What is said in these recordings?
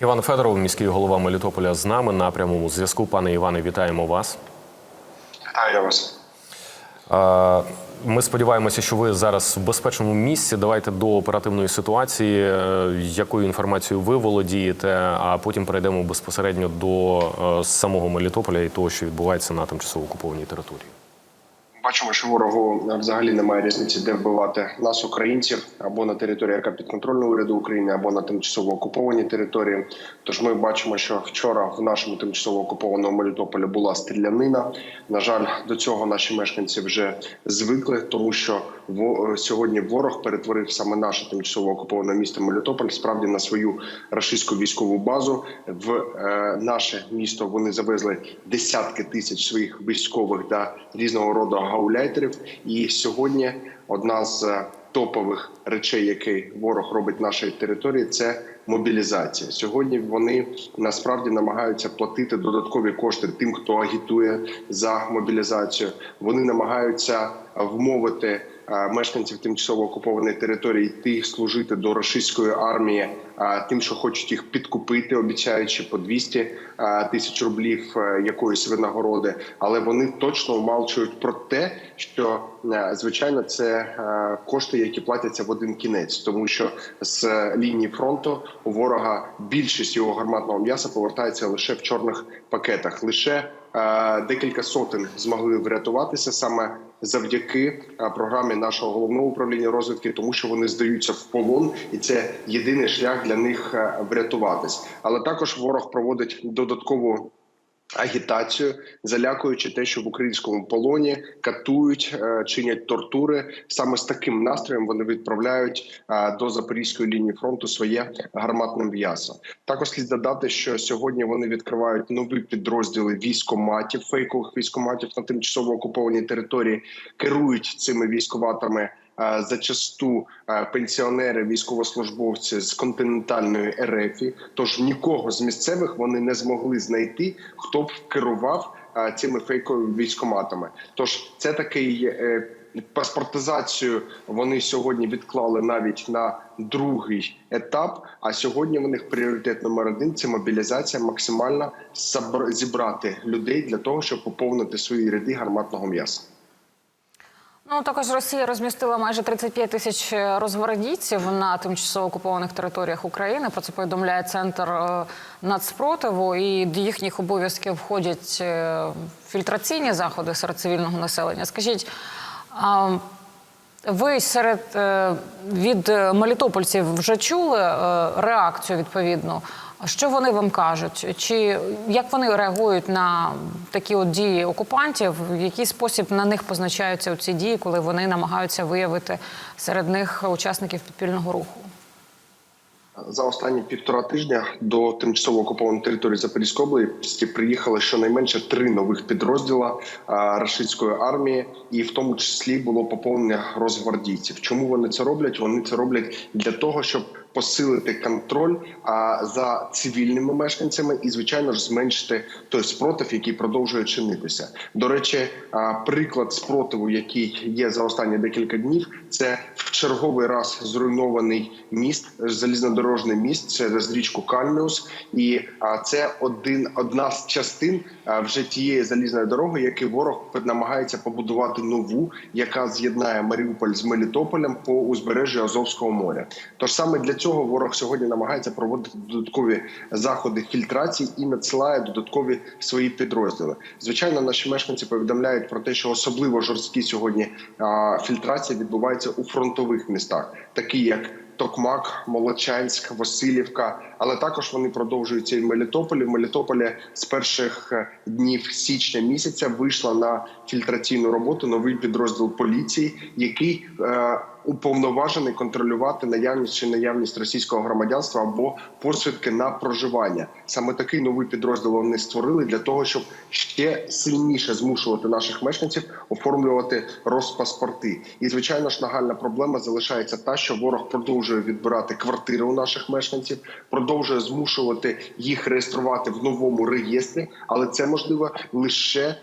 Іван Федоров, міський голова Мелітополя, з нами на прямому зв'язку. Пане Іване, вітаємо вас. Вітаю вас. Ми сподіваємося, що ви зараз в безпечному місці. Давайте до оперативної ситуації, е, якою інформацією ви володієте, а потім перейдемо безпосередньо до е, самого Мелітополя і того, що відбувається на тимчасово окупованій території. Бачимо, що ворогу взагалі немає різниці, де вбивати нас, українців, або на території, яка підконтрольна уряду України, або на тимчасово окупованій території. Тож ми бачимо, що вчора в нашому тимчасово окупованому Мелітополі була стрілянина. На жаль, до цього наші мешканці вже звикли, тому що сьогодні ворог перетворив саме наше тимчасово окуповане місто Мелітополь справді на свою рашистську військову базу. В е, наше місто вони завезли десятки тисяч своїх військових та різного роду гауляйтерів. І сьогодні одна з е, топових речей, які ворог робить нашій території, це мобілізація. Сьогодні вони насправді намагаються платити додаткові кошти тим, хто агітує за мобілізацію. Вони намагаються вмовити мешканців тимчасово окупованої території йти служити до російської армії, е, тим, що хочуть їх підкупити, обіцяючи по 200 е, тисяч рублів е, якоїсь винагороди. Але вони точно умалчують про те, що е, звичайно це е, кошти, які платяться в один кінець, тому що з лінії фронту у ворога більшість його гарматного м'яса повертається лише в чорних пакетах. Лише декілька сотень змогли врятуватися саме завдяки програмі нашого головного управління розвідки, тому що вони здаються в полон, і це єдиний шлях для них е, врятуватись. Але також ворог проводить додаткову агітацію, залякуючи те, що в українському полоні катують, е, чинять тортури. Саме з таким настроєм вони відправляють е, до запорізької лінії фронту своє гарматне м'ясо. Також слід додати, що сьогодні вони відкривають нові підрозділи військоматів, фейкових військоматів на тимчасово окупованій території, керують цими військоватами. Зачасту пенсіонери, військовослужбовці з континентальної РФ, тож нікого з місцевих вони не змогли знайти, хто б керував цими фейковими військоматами. Тож це такий е, паспортизацію. Вони сьогодні відклали навіть на другий етап. А сьогодні в них пріоритет номер один це мобілізація, максимально зібрати людей для того, щоб поповнити свої ряди гарматного м'яса. Ну також Росія розмістила майже 35 тисяч розгвардійців на тимчасово окупованих територіях України. Про це повідомляє центр нацпротиву. І до їхніх обов'язків входять е, фільтраційні заходи серед цивільного населення. Скажіть. Ви серед е, від е, мелітопольців вже чули е, реакцію відповідну? Що вони вам кажуть? Чи як вони реагують на такі от дії окупантів? В який спосіб на них позначаються ці дії, коли вони намагаються виявити серед них учасників підпільного руху? За останні півтора тижня до тимчасово окупованої території Запорізької області приїхали щонайменше три нових підрозділа рашистської армії, і в тому числі було поповнення розгвардійців. Чому вони це роблять? Вони це роблять для того, щоб посилити контроль а, за цивільними мешканцями і, звичайно ж, зменшити той спротив, який продовжує чинитися. До речі, а, приклад спротиву, який є за останні декілька днів, це в черговий раз зруйнований міст, залізнодорожний міст через річку Кальміус, і а, це один одна з частин а, вже тієї залізної дороги, яку ворог намагається побудувати нову, яка з'єднає Маріуполь з Мелітополем по узбережжю Азовського моря. Тож саме для цього ворог сьогодні намагається проводити додаткові заходи фільтрації і надсилає додаткові свої підрозділи. Звичайно, наші мешканці повідомляють про те, що особливо жорсткі сьогодні фільтрація відбувається у фронтових містах, такі як Токмак, Молочанськ, Васильівка, але також вони продовжуються і в Мелітополі. В Мелітополі з перших е, днів січня місяця вийшла на фільтраційну роботу новий підрозділ поліції, який е, уповноважений контролювати наявність чи наявність російського громадянства або посвідки на проживання. Саме такий новий підрозділ вони створили для того, щоб ще сильніше змушувати наших мешканців оформлювати розпаспорти. І звичайно ж нагальна проблема залишається та, що ворог продовжує відбирати квартири у наших мешканців, продовжує змушувати їх реєструвати в новому реєстрі, але це можливо лише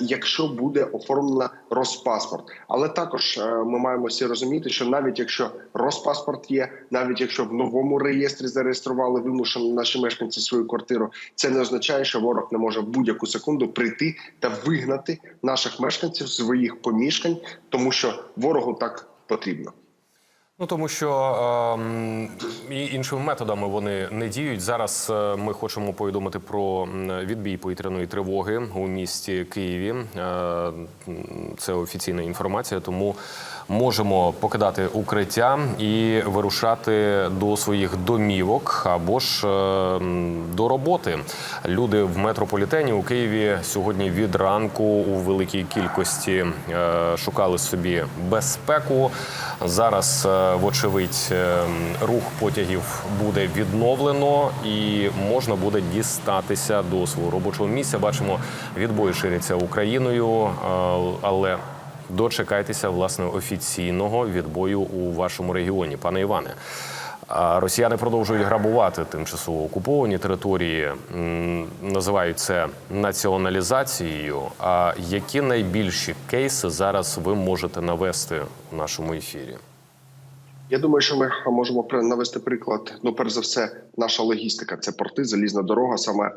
якщо буде оформлено Роспаспорт. Але також е, ми маємо всі розуміти, що навіть якщо Роспаспорт є, навіть якщо в новому реєстрі зареєстрували вимушено наші мешканці свою квартиру, це не означає, що ворог не може в будь-яку секунду прийти та вигнати наших мешканців з своїх помішкань, тому що ворогу так потрібно. Ну тому що е, і іншими методами вони не діють. Зараз е, ми хочемо повідомити про відбій повітряної тривоги у місті Києві. Е, це офіційна інформація, тому можемо покидати укриття і вирушати до своїх домівок або ж е, до роботи. Люди в метрополітені у Києві сьогодні від ранку у великій кількості е, шукали собі безпеку. Зараз, е, вочевидь, рух потягів буде відновлено і можна буде дістатися до свого робочого місця. Бачимо, відбої ширяться Україною, але дочекайтеся власне офіційного відбою у вашому регіоні, пане Іване. Росіяни продовжують грабувати тимчасово окуповані території, називають це націоналізацією. А які найбільші кейси зараз ви можете навести в нашому ефірі? Я думаю, що ми можемо навести приклад. Ну, перш за все, наша логістика це порти, залізна дорога. Саме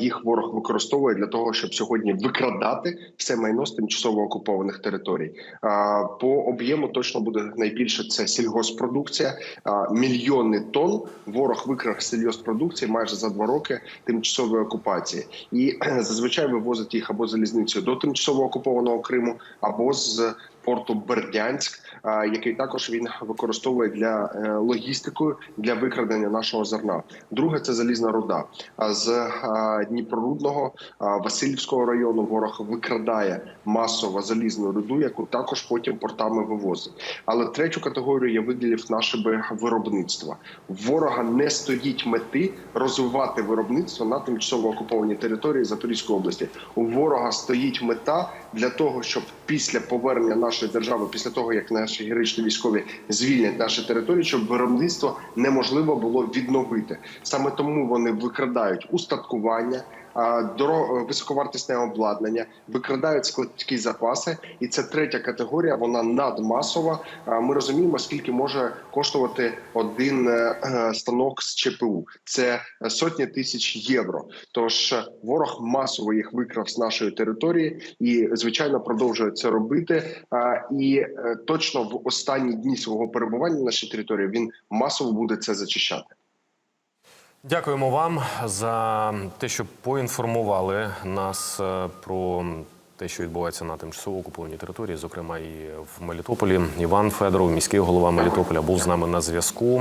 їх ворог використовує для того, щоб сьогодні викрадати все майно з тимчасово окупованих територій. По об'єму точно буде найбільше це сільгоспродукція. Мільйони тонн ворог викрав сільгоспродукції майже за два роки тимчасової окупації, і зазвичай вивозить їх або залізницею до тимчасово окупованого Криму, або з порту Бердянськ, який також він використовує для е, логістикою для викрадення нашого зерна. Друге це залізна руда. З Дніпрорудного Васильівського району ворог викрадає масово залізну руду, яку також потім портами вивозить. Але третю категорію я виділив наше виробництво. Ворога не стоїть мети розвивати виробництво на тимчасово окупованій території Запорізької області. У ворога стоїть мета для того, щоб після повернення нашої держави, після того як наші героїчні військові звільнять наші території, щоб виробництво неможливо було відновити. Саме тому вони викрадають устаткування. Високовартісне обладнання викрадають складські запаси, і це третя категорія. Вона надмасова. Ми розуміємо, скільки може коштувати один е, е, станок з ЧПУ. Це сотні тисяч євро. Тож е, ворог масово їх викрав з нашої території і звичайно продовжує це робити. І точно в останні дні свого перебування на нашій території він масово буде це зачищати. Дякуємо вам за те, що поінформували нас е, про те, що відбувається на тимчасово окупованій території, зокрема і в Мелітополі. Іван Федоров, міський голова Мелітополя, був з нами на зв'язку.